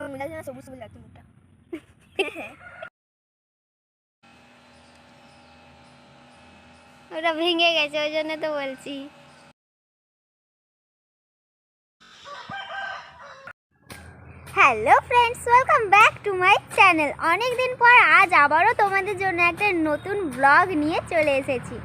মিলাচ্ছে সবুজ সবুজ লাগছে মুখটা। ওটা ভেঙে গেছে ওই জন্য তো বলছি। Hello friends welcome back to my channel অনেক দিন পর আজ আবারও তোমাদের জন্য একটা নতুন ব্লগ নিয়ে চলে এসেছি।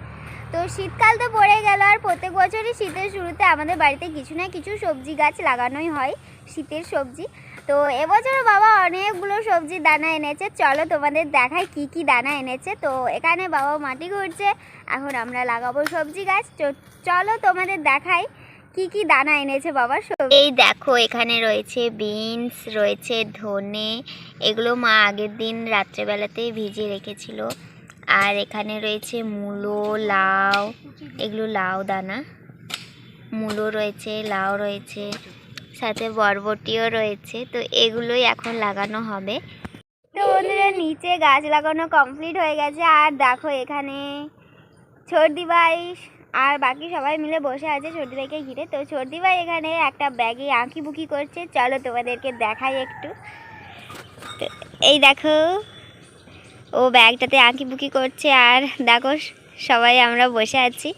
তো শীতকাল তো পড়ে গেল আর প্রত্যেক বছরই শীতের শুরুতে আমাদের বাড়িতে কিছু না কিছু সবজি গাছ লাগানোই হয় শীতের সবজি। তো এবছর বাবা অনেকগুলো সবজি দানা এনেছে। চলো তোমাদের দেখায় কি কি দানা এনেছে। তো এখানে বাবা মাটি ঘুরছে, এখন আমরা লাগাবো সবজি গাছ। চলো তোমাদের দেখাই কি কি দানা এনেছে বাবা এই দেখো, এখানে রয়েছে বিনস, রয়েছে ধনে, এগুলো মা আগের দিন রাত্রেবেলাতেই ভিজিয়ে রেখেছিল। আর এখানে রয়েছে মূলো, লাউ, এগুলো লাউ দানা। মূলো রয়েছে, লাউ রয়েছে। সাথে বরবটিও রয়েছে, তো এগুলোই এখন লাগানো হবে। তো বন্ধুরা, নিচে গাছ লাগানো কমপ্লিট হয়ে গেছে, আর দেখো এখানে ছর্দি ভাই আর বাকি সবাই মিলে বসে আছে ছর্দি ভাইকে ঘিরে। তো ছর্দি ভাই এখানে একটা ব্যাগে আঁকি বুকি করছে। চলো তোমাদেরকে দেখাই একটু। তো এই দেখো, ও ব্যাগটাতে আঁকি বুকি করছে, আর দেখো সবাই আমরা বসে আছি।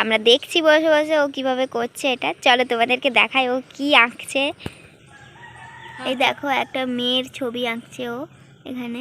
আমরা দেখছি বসে বসে ও কীভাবে করছে এটা। চলো তোমাদেরকে দেখাই ও কি আঁকছে। এই দেখো একটা মেয়ের ছবি আঁকছে ও এখানে।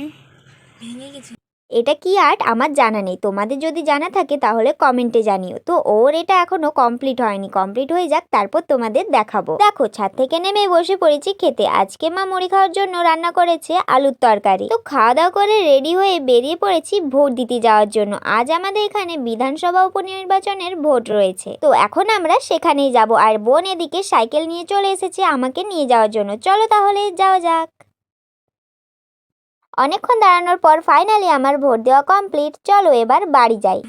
ভেঙে গেছে। এটা কি আর্ট আমার জানা নেই। তোমাদের যদি জানা থাকে তাহলে কমেন্টে জানিও। তো ওর এটা এখনও কমপ্লিট হয়নি। কমপ্লিট হয়ে যাক, তারপর তোমাদের দেখাবো। দেখো, ছাদ থেকে নেমে বসে পড়েছি খেতে। আজকে মা মুড়ি খাওয়ার জন্য রান্না করেছে আলুর তরকারি। তো খাওয়া দাওয়া করে রেডি হয়ে বেরিয়ে পড়েছি ভোট দিতে যাওয়ার জন্য। আজ আমাদের এখানে বিধানসভা উপনির্বাচনের ভোট রয়েছে। তো এখন আমরা সেখানেই যাব। আর বোন এদিকে সাইকেল নিয়ে চলে এসেছে আমাকে নিয়ে যাওয়ার জন্য। চলো তাহলে যাওয়া যাক। অনেকক্ষণ দাঁড়ানোর পর ফাইনালি আমার ভোট দেওয়া কমপ্লিট চলো এবার বাড়ি যাই।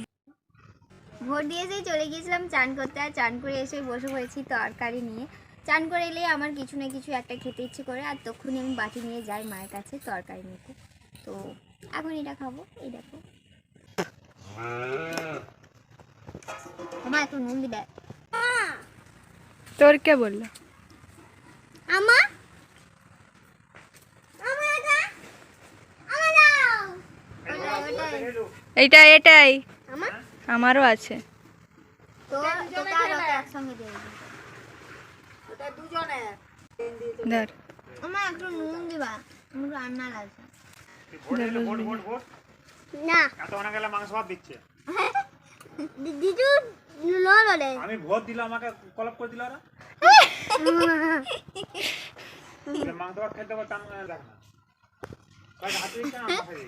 ভোট দিয়ে এসে চলে গিয়েছিলাম চান করতে আর চান করে এসে বসে পড়েছি তরকারি নিয়ে। চান করে এলে আমার কিছু না কিছু একটা খেতে ইচ্ছে করে আর তখনই আমি বাটি নিয়ে যাই মায়ের কাছে তরকারি নিতে। তো এখন এটা খাব এই দেখো। আমার একটু নুন দিবে। তোর কে বলল? আমার এটা আমার দাও ওটাই ওটাই এইটা এটাই আমার আমারও আছে তো তোকে আর ওকে একসঙ্গে দিয়ে দিবি ধর আমার একটু নুন দিবা আমার রান্না লাগছে ধর, না এত অনেক গেলে মাংস ভাত দিচ্ছে। দিদু লড়ে আমি ভোট দিল আমাকে কলপ করে দিল মাংস খেতে পারতাম দেখ না কয়েকটা হাতে দিচ্ছে না মাথায় দিচ্ছে।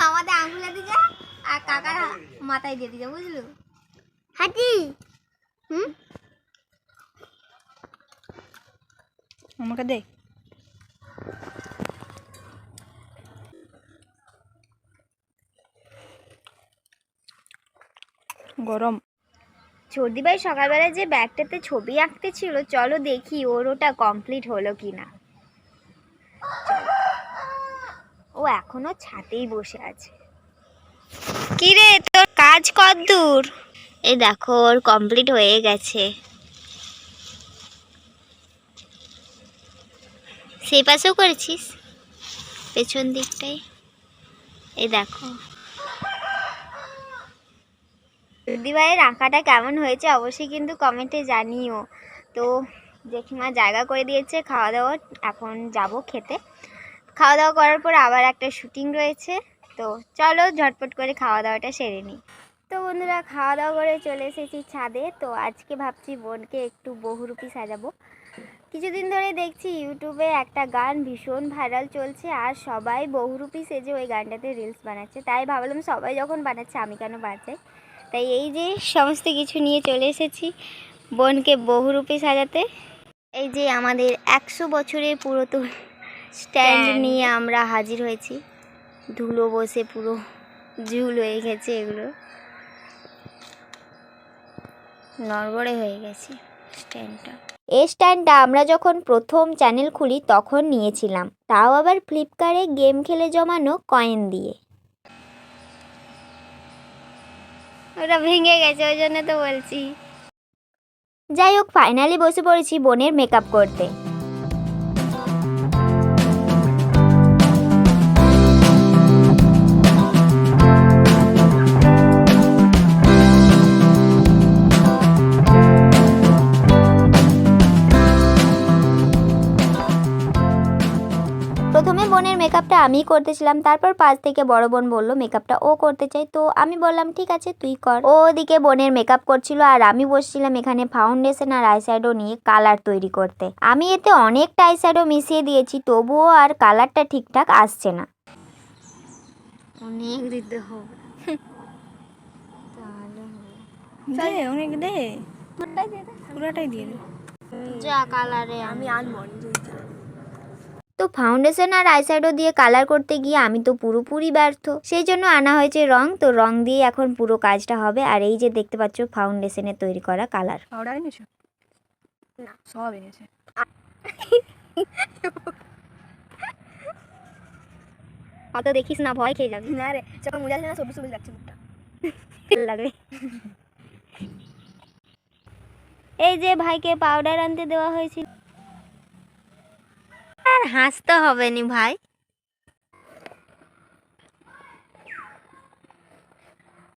আমাদের আঙুলে দিছে আর কাকার মাথায় দিয়ে দিছে বুঝলো? হাতি হুম? আমাকে দে। গরম। সর্দি ভাই সকালবেলা যে ব্যাগটাতে ছবি আঁকতে ছিল চলো দেখি ওর ওটা কমপ্লিট হলো কি না ও এখনও ছাতেই বসে আছে। কি রে তোর কাজ কত দূর? এই দেখো, ওর কমপ্লিট হয়ে গেছে। সেই পাশেও করেছিস? পেছন দিকটাই এই দেখো। দিদিভাইয়ের আঁকাটা কেমন হয়েছে অবশ্যই কিন্তু কমেন্টে জানিও। তো, জেঠিমা জায়গা করে দিয়েছে, খাওয়া দাওয়া, এখন যাব খেতে। খাওয়া দাওয়া করার পর আবার একটা শুটিং রয়েছে। তো চলো ঝটপট করে খাওয়া দাওয়াটা সেরে নিই। তো বন্ধুরা খাওয়া দাওয়া করে চলে এসেছি ছাদে। তো আজকে ভাবছি বোনকে একটু বহুরূপী সাজাবো। কিছুদিন ধরে দেখছি ইউটিউবে একটা গান ভীষণ ভাইরাল চলছে আর সবাই বহুরূপী সেজে ওই গানটাতে রিলস বানাচ্ছে। তাই ভাবলাম সবাই যখন বানাচ্ছে আমি কেন বানাচ্ছি তাই এই যে সমস্ত কিছু নিয়ে চলে এসেছি বোনকে বহুরূপী সাজাতে। এই যে আমাদের একশো বছরের পুরাতন স্ট্যান্ড নিয়ে আমরা হাজির হয়েছি। ধুলো বসে পুরো ঝুল হয়ে গেছে এগুলো। নড়বড়ে হয়ে গেছে স্ট্যান্ডটা এই স্ট্যান্ডটা আমরা যখন প্রথম চ্যানেল খুলি, তখন নিয়েছিলাম। তাও আবার ফ্লিপকার্টে গেম খেলে জমানো কয়েন দিয়ে। ওটা ভেঙে গেছে, ওই জন্য তো বলছি। যাই হোক ফাইনালি বসে পড়েছি বোনের মেকআপ করতে। বোনের মেকআপটা আমিই করতেছিলাম। তারপর পাশ থেকে বড় বোন বলল মেকআপটা ও করতে চাই তো আমি বললাম ঠিক আছে তুই কর। ও ওদিকে বোনের মেকআপ করছিল আর আমি বসছিলাম এখানে ফাউন্ডেশন আর আইশ্যাডো নিয়ে কালার তৈরি করতে। আমি এতে অনেকটা আইশ্যাডো মিশিয়ে দিয়েছি তবুও আর কালারটা ঠিকঠাক আসছে না। অনেক দিতে হবে। দে অনেক দে। পুরোটাই দিয়ে দে। যা কালারে আমি আনব তো ফাউন্ডেশন আর আইশ্যাডো দিয়ে কালার করতে গিয়ে আমি তো পুরোপুরি ব্যর্থ। সেই জন্য আনা হয়েছে রং তো রং দিয়ে এখন পুরো কাজটা হবে। আর এই যে দেখতে পাচ্ছ ফাউন্ডেশনের তৈরি করা কালার পাউডার এনেছো? না। সব এনেছে। অত দেখিস না ভয় খেয়ে যাবি। না রে যখন মজা না সবুজ সবুজ লাগছে মুখটা। লাগবে। এই যে ভাইকে পাউডার আনতে দেওয়া হয়েছিল। আর হাসতে হবে নি ভাই।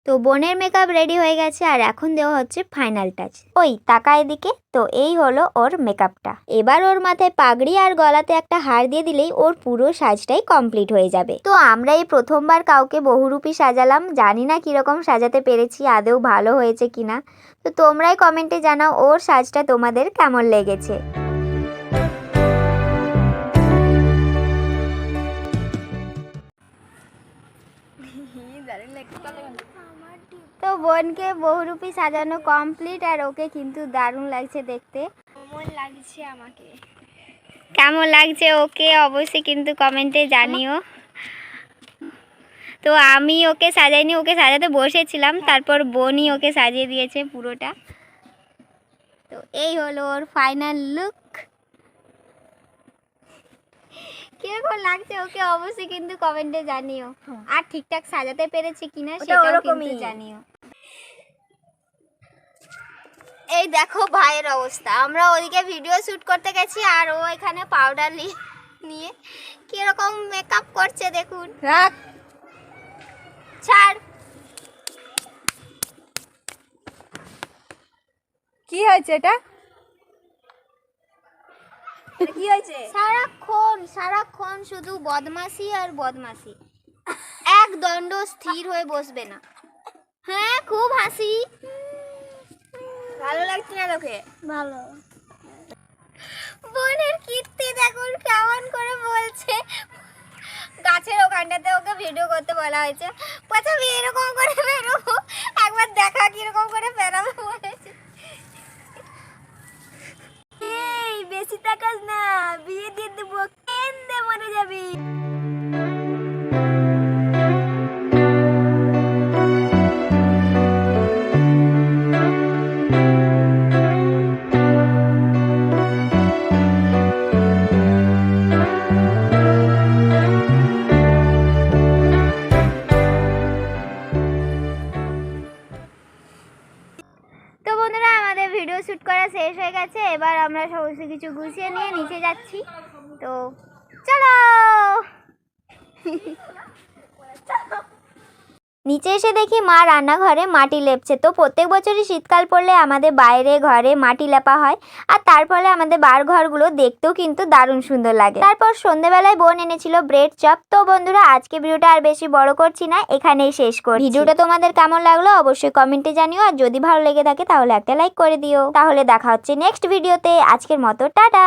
তো বোনের মেকআপ রেডি হয়ে গেছে আর এখন দেওয়া হচ্ছে ফাইনাল টাচ ওই তাকা এদিকে। তো এই হলো ওর মেকআপটা এবার ওর মাথায় পাগড়ি আর গলাতে একটা হার দিয়ে দিলেই ওর পুরো সাজটাই কমপ্লিট হয়ে যাবে। তো আমরা এই প্রথমবার কাউকে বহুরূপী সাজালাম। জানি না কীরকম সাজাতে পেরেছি, আদৌ ভালো হয়েছে কিনা। তো তোমরাই কমেন্টে জানাও ওর সাজটা তোমাদের কেমন লেগেছে। বোনকে বহুরূপী সাজানো কমপ্লিট আর ওকে কিন্তু দারুণ লাগছে দেখতে। কেমন লাগছে আমাকে? কেমন লাগছে ওকে অবশ্যই কিন্তু কমেন্টে জানিও। তো আমি ওকে সাজাইনি ওকে সাজাতে বসেছিলাম তারপর বোনই ওকে সাজিয়ে দিয়েছে পুরোটা। তো এই হলো ওর ফাইনাল লুক কীরকম লাগছে ওকে অবশ্যই কিন্তু কমেন্টে জানিও। হ্যাঁ। আর ঠিকঠাক সাজাতে পেরেছি কিনা সেটাও কিন্তু জানিও। এই দেখো ভাইয়ের অবস্থা। আমরা ওদিকে ভিডিও শুট করতে গেছি আর ও এখানে পাউডার নিয়ে কীরকম মেকআপ করছে দেখুন। রাখ। ছাড়। কি হয়েছে এটা কি হয়েছে? সারাক্ষণ সারাক্ষণ শুধু বদমাশি আর বদমাশি। এক দণ্ড স্থির হয়ে বসবে না। হ্যাঁ খুব হাসি। ভালো লাগছে না তোকে? ভালো। বোনের কীর্তি দেখুন কেমন করে বলছে। গাছের ওখানটাতে ওকে ভিডিও করতে বলা হয়েছে। প্রথমে এরকম করা শেষ হয়ে গেছে এবার আমরা সমস্ত কিছু গুছিয়ে নিয়ে নিচে যাচ্ছি। তো চলো! নিচে এসে দেখি মা রান্নাঘরে মাটি লেপছে। তো প্রত্যেক বছরই শীতকাল পড়লে আমাদের বাইরে, ঘরে মাটি লেপা হয় আর তার ফলে আমাদের বার ঘরগুলো দেখতেও কিন্তু দারুণ সুন্দর লাগে। তারপর সন্ধেবেলায় বোন এনেছিল ব্রেড চপ। তো বন্ধুরা, আজকে ভিডিওটা আর বেশি বড় করছি না, এখানেই শেষ করি ভিডিওটা তোমাদের কেমন লাগল অবশ্যই কমেন্টে জানিও আর যদি ভালো লেগে থাকে তাহলে একটা লাইক করে দিও। তাহলে দেখা হচ্ছে নেক্সট ভিডিওতে। আজকের মতো, টাটা!